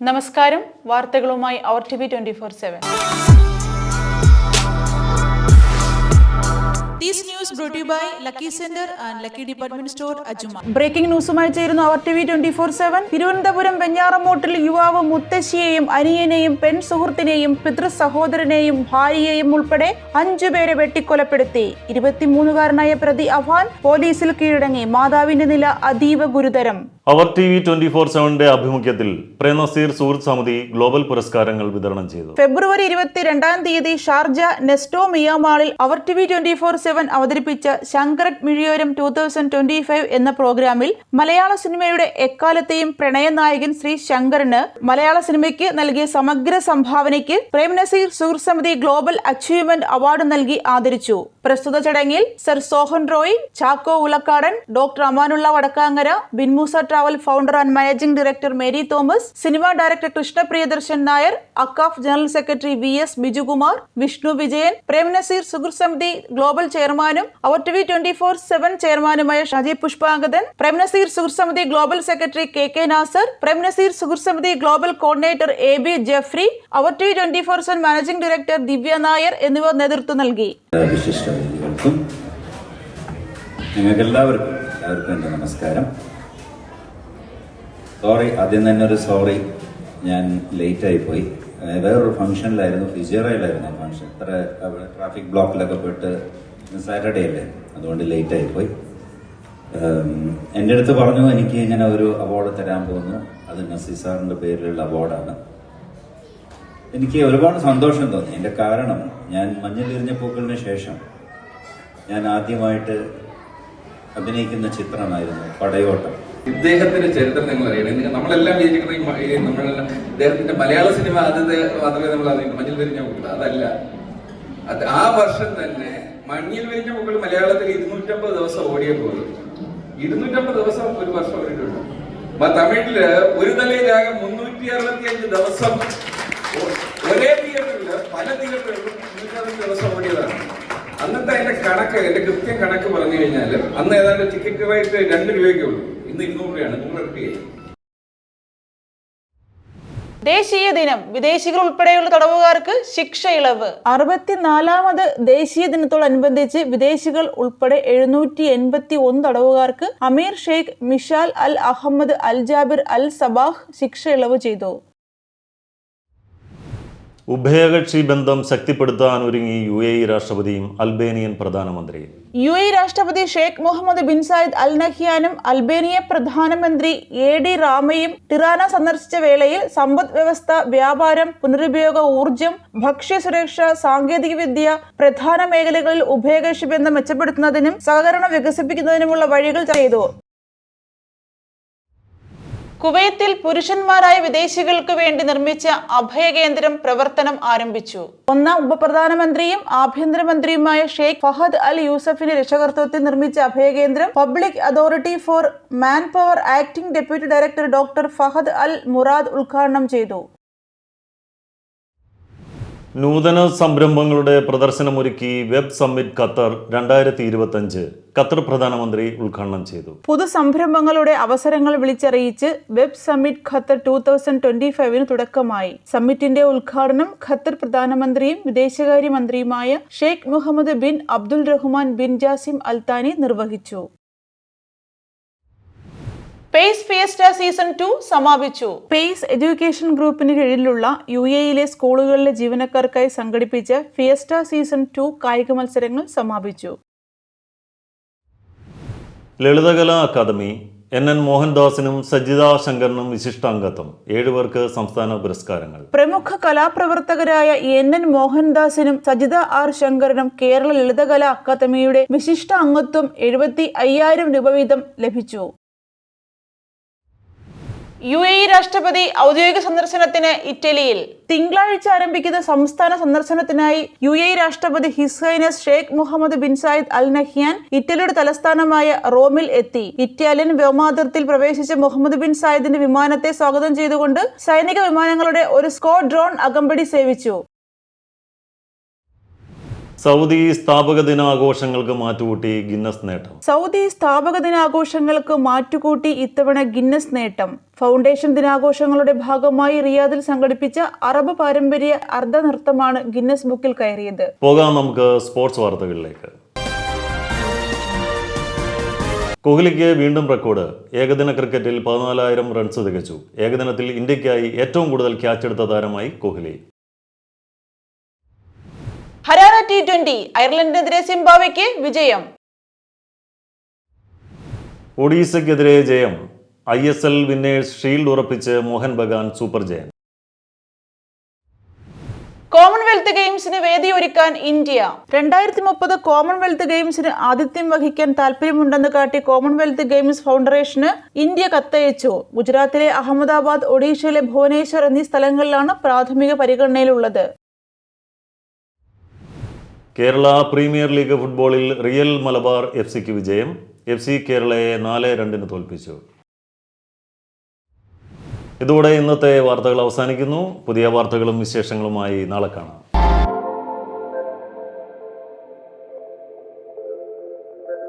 നമസ്കാരം. വാർത്തകളുമായി our T V twenty four seven. And Lucky Department Store, Ajuma. Breaking ന്യൂസുമായി ചേരുന്നു our T V twenty four seven Thiruvananthapuram വെഞ്ഞാറമൂട്ടിൽ യുവാവ് മുത്തശ്ശിയെയും അനിയനെയും പെൺ സുഹൃത്തിനെയും പിതൃ സഹോദരനെയും ഭാര്യയെയും ഉൾപ്പെടെ അഞ്ചുപേരെ വെട്ടിക്കൊലപ്പെടുത്തി. ഇരുപത്തിമൂന്നുകാരനായ പ്രതി അഫാൻ പോലീസിൽ കീഴടങ്ങി. മാതാവിന്റെ നില അതീവ ഗുരുതരം. Our T V twenty four സെവന്റെ ആഭിമുഖ്യത്തിൽ പ്രേമസീർ സുഹൃത്ത് സമിതി ഗ്ലോബൽ പുരസ്കാരങ്ങൾ വിതരണം ചെയ്തു. ഫെബ്രുവരി ഇരുപത്തിരണ്ടാം തീയതി ഷാർജ നെസ്റ്റോ മിയാമാളിൽ അവർ T V twenty four seven അവതരിപ്പിച്ച ശങ്കരത് Mizhiyoram two thousand twenty five എന്ന പ്രോഗ്രാമിൽ മലയാള സിനിമയുടെ എക്കാലത്തെയും പ്രണയനായകൻ ശ്രീ ശങ്കറിന് മലയാള സിനിമയ്ക്ക് നൽകിയ സമഗ്ര സംഭാവനയ്ക്ക് പ്രേംനസീർ സുഹൃത്ത് സമിതി ഗ്ലോബൽ അച്ചീവ്മെന്റ് അവാർഡ് നൽകി ആദരിച്ചു. പ്രസ്തുത ചടങ്ങിൽ sir Sohan Roy Chacko Ulakkadan doctor Amanulla Vadakkangara Binmoosa travel founder and managing director Mary Thomas cinema director Krishna Priyadarshan Nair AKCAF general secretary V S Bijukumar Vishnu Vijayan Premnazir സുഹൃത്ത് സമിതി global ചെയർമാനും our T V twenty four seven ചെയർമാനുമായ Shaji Pushpangadan Premnazir സുഹൃസമിതി global secretary K K Nasar Premnazir സുഹൃസമിതി സമിതി global coordinator A B Jeffrey our T V twenty four seven managing director Divya Nair എന്നിവർ നേതൃത്വം നൽകി. എല്ലാവർക്കും നമസ്കാരം. സോറി ആദ്യം തന്നെ ഒരു സോറി ഞാൻ ലേറ്റായി പോയി. വേറൊരു ഫംഗ്ഷനിലായിരുന്നു ഫിജിയറയിലായിരുന്നു ഫംഗ്ഷൻ ഇത്ര ട്രാഫിക് ബ്ലോക്കിലൊക്കെ പോയിട്ട് സാറ്റർഡേ അല്ലേ? അതുകൊണ്ട് ലേറ്റായി പോയി എന്റെ അടുത്ത് പറഞ്ഞു എനിക്ക് ഇങ്ങനെ ഒരു അവാർഡ് തരാൻ പോകുന്നു. അത് നസീർ സാറിന്റെ പേരിലുള്ള അവാർഡാണ് എനിക്ക് ഒരുപാട് സന്തോഷം തോന്നി. എന്റെ കാരണം ഞാൻ മഞ്ഞളിരിഞ്ഞ പൂക്കളിന് ശേഷം ഞാൻ ആദ്യമായിട്ട് അഭിനയിക്കുന്ന ചിത്രമായിരുന്നു പടയോട്ടം. ഇദ്ദേഹത്തിന്റെ ചരിത്രം നിങ്ങൾ അറിയണം. നമ്മളെല്ലാം വിചാരിക്കുന്ന ഈ നമ്മളെല്ലാം ഇദ്ദേഹത്തിന്റെ മലയാള സിനിമ ആദ്യത്തെ മാത്രമേ നമ്മൾ അറിയുന്നു മഞ്ഞിൽ വിരിഞ്ഞ പൂക്കൾ. അതല്ല. ആ വർഷം തന്നെ മഞ്ഞിൽ വിരിഞ്ഞ മുകൾ മലയാളത്തിൽ ഇരുന്നൂറ്റമ്പത് ദിവസം ഓടിയപ്പോൾ ഇരുന്നൂറ്റമ്പത് ദിവസം ഒരു വർഷം ഓടിയിട്ടുണ്ട്. അപ്പൊ തമിഴിൽ ഒരു തലയിലാകെ മുന്നൂറ്റി അറുപത്തി അഞ്ച് ദിവസം ഒരേ തിയേറ്ററിൽ പല തിയേറ്ററുകളും ദിവസം ഓടിയതാണ്. അന്നത്തെ അതിന്റെ കണക്ക് എന്റെ കൃത്യം കണക്ക് പറഞ്ഞു കഴിഞ്ഞാൽ അന്ന് ഏതാണ്ട് ടിക്കറ്റ് റേറ്റ് രണ്ട് രൂപയ്ക്കേ ഉള്ളൂ. ഇന്ന് ഇരുന്നൂറ് രൂപയാണ്. നൂറ് രൂപയായി ദേശീയ ദിനം. വിദേശികൾ ഉൾപ്പെടെയുള്ള തടവുകാർക്ക് ശിക്ഷ ഇളവ്. അറുപത്തിനാലാമത് ദേശീയ ദിനത്തോടനുബന്ധിച്ച് വിദേശികൾ ഉൾപ്പെടെ എഴുന്നൂറ്റി എൺപത്തി ഒന്ന് തടവുകാർക്ക് Amir Sheikh Mishal Al Ahmad Al Jabir Al Sabah ശിക്ഷ ഇളവ് ചെയ്തു. ഉഭയകക്ഷി ബന്ധം ശക്തിപ്പെടുത്താൻ ഒരുങ്ങി യു എ ഇ രാഷ്ട്രപതിയും അൽബേനിയൻ പ്രധാനമന്ത്രിയും. യു എ രാഷ്ട്രപതി Sheikh Mohammed bin Zayed Al നഹിയാനും Albania പ്രധാനമന്ത്രി എ ഡി റാമയും ടിറാന സന്ദർശിച്ച വേളയിൽ സമ്പദ് വ്യവസ്ഥ വ്യാപാരം പുനരുപയോഗ ഊർജം ഭക്ഷ്യസുരക്ഷ സാങ്കേതികവിദ്യ പ്രധാന മേഖലകളിൽ ഉഭയകക്ഷി ബന്ധം മെച്ചപ്പെടുത്തുന്നതിനും സഹകരണം വികസിപ്പിക്കുന്നതിനുമുള്ള വഴികൾ ചെയ്തു. കുവൈത്തിൽ പുരുഷന്മാരായ വിദേശികൾക്ക് വേണ്ടി നിർമ്മിച്ച അഭയകേന്ദ്രം പ്രവർത്തനം ആരംഭിച്ചു. ഒന്നാം ഉപപ്രധാനമന്ത്രിയും ആഭ്യന്തരമന്ത്രിയുമായ ഷെയ്ഖ് ഫഹദ് അൽ യൂസഫിന്റെ രക്ഷകർത്തൃത്വത്തിൽ നിർമ്മിച്ച അഭയകേന്ദ്രം public authority for man power acting deputy director doctor Fahad Al Murad ഉദ്ഘാടനം ചെയ്തു. നൂതന സംരംഭങ്ങളുടെ പ്രദർശനമൊരുക്കി വെബ് സമ്മിറ്റ് ഖത്തർ രണ്ടായിരത്തി ഇരുപത്തഞ്ച് ഖത്തർ പ്രധാനമന്ത്രി ഉദ്ഘാടനം ചെയ്തു. പുതു സംരംഭങ്ങളുടെ അവസരങ്ങൾ വിളിച്ചറിയിച്ച് web summit Qatar two thousand twenty ഫൈവിന് തുടക്കമായി. സമ്മിറ്റിന്റെ ഉദ്ഘാടനം ഖത്തർ പ്രധാനമന്ത്രിയും വിദേശകാര്യ മന്ത്രിയുമായ Sheikh Mohammed bin Abdul Rahman bin Jassim Al Thani നിർവഹിച്ചു. പേസ് ഫിയസ്റ്റ സീസൺ ടു സമാപിച്ചു. പേസ് എഡ്യൂക്കേഷൻ ഗ്രൂപ്പിന് കീഴിലുള്ള യു എയിലെ സ്കൂളുകളിലെ ജീവനക്കാർക്കായി സംഘടിപ്പിച്ച ഫിയസ്റ്റ സീസൺ ടു കായിക മത്സരങ്ങൾ സമാപിച്ചു. ലളിതകലാ അക്കാദമി എൻ എൻ മോഹൻദാസിനും സജിത ശങ്കറിനും വിശിഷ്ടാംഗത്വം. ഏഴുപേർക്ക് സംസ്ഥാന പുരസ്കാരങ്ങൾ. പ്രമുഖ കലാപ്രവർത്തകരായ എൻ എൻ മോഹൻദാസിനും സജിത ആർ ശങ്കറിനും കേരള ലളിതകലാ അക്കാദമിയുടെ വിശിഷ്ടാംഗത്വം എഴുപത്തി അയ്യായിരം രൂപ വീതം ലഭിച്ചു. യു എ രാഷ്ട്രപതി ഔദ്യോഗിക സന്ദർശനത്തിന് ഇറ്റലിയിൽ. തിങ്കളാഴ്ച ആരംഭിക്കുന്ന സംസ്ഥാന സന്ദർശനത്തിനായി യു എ രാഷ്ട്രപതി His Highness Sheikh Mohammed bin Zayed Al Nahyan ഇറ്റലിയുടെ തലസ്ഥാനമായ റോമിൽ എത്തി. ഇറ്റാലിയൻ വ്യോമാതിർത്തിയിൽ പ്രവേശിച്ച മുഹമ്മദ് ബിൻ സായിദിന്റെ വിമാനത്തെ സ്വാഗതം ചെയ്തുകൊണ്ട് സൈനിക വിമാനങ്ങളുടെ ഒരു സ്ക്വാഡ് ഡ്രോൺ അകമ്പടി സേവിച്ചു. സൗദി സ്ഥാപക ദിനാഘോഷങ്ങൾക്ക് മാറ്റുകൂട്ടി ഗിന്നസ് നേട്ടം. സൗദി സ്ഥാപക ദിനാഘോഷങ്ങൾക്ക് മാറ്റുകൂട്ടി ഇത്തവണ ഗിന്നസ് നേട്ടം. ഫൗണ്ടേഷൻ ദിനാഘോഷങ്ങളുടെ ഭാഗമായി റിയാദിൽ സംഘടിപ്പിച്ച അറബ് പാരമ്പര്യ അർദ്ധനൃത്തമാണ് ഗിന്നസ് ബുക്കിൽ കയറിയത്. പോകാം നമുക്ക് സ്പോർട്സ് വാർത്തകളിലേക്ക്. കോഹ്ലിക്ക് വീണ്ടും റെക്കോർഡ്. ഏകദിന ക്രിക്കറ്റിൽ പതിനാലായിരം റൺസ് തികച്ചു. ഏകദിനത്തിൽ ഇന്ത്യക്കായി ഏറ്റവും കൂടുതൽ ക്യാച്ച് എടുത്ത താരമായി കോഹ്ലി. ഹരാര ടി ട്വന്റി അയർലൻഡിനെതിരെ സിംബാബ്വെക്ക് വിജയം. ഒഡീസയ്ക്കെതിരെ ജയം. I S L winners shield ഉറപ്പിച്ച് Mohun Bagan super giant Commonwealth ഗെയിംസിന് വേദിയൊരുക്കാൻ ഇന്ത്യ. രണ്ടായിരത്തി മുപ്പത് കോമൺവെൽത്ത് ഗെയിംസിന് ആതിഥ്യം വഹിക്കാൻ താല്പര്യമുണ്ടെന്ന് കാട്ടി കോമൺവെൽത്ത് ഗെയിംസ് ഫൗണ്ടറേഷന് ഇന്ത്യ കത്തയച്ചു. ഗുജറാത്തിലെ അഹമ്മദാബാദ് ഒഡീഷയിലെ ഭുവനേശ്വർ എന്നീ സ്ഥലങ്ങളിലാണ് പ്രാഥമിക പരിഗണനയിലുള്ളത്. കേരള പ്രീമിയർ ലീഗ് ഫുട്ബോളിൽ റിയൽ മലബാർ എഫ് സിക്ക് വിജയം. എഫ് സി കേരളയെ നാല് രണ്ടിന് തോൽപ്പിച്ചു. ഇതോടെ ഇന്നത്തെ വാർത്തകൾ അവസാനിക്കുന്നു. പുതിയ വാർത്തകളും വിശേഷങ്ങളുമായി നാളെ കാണാം.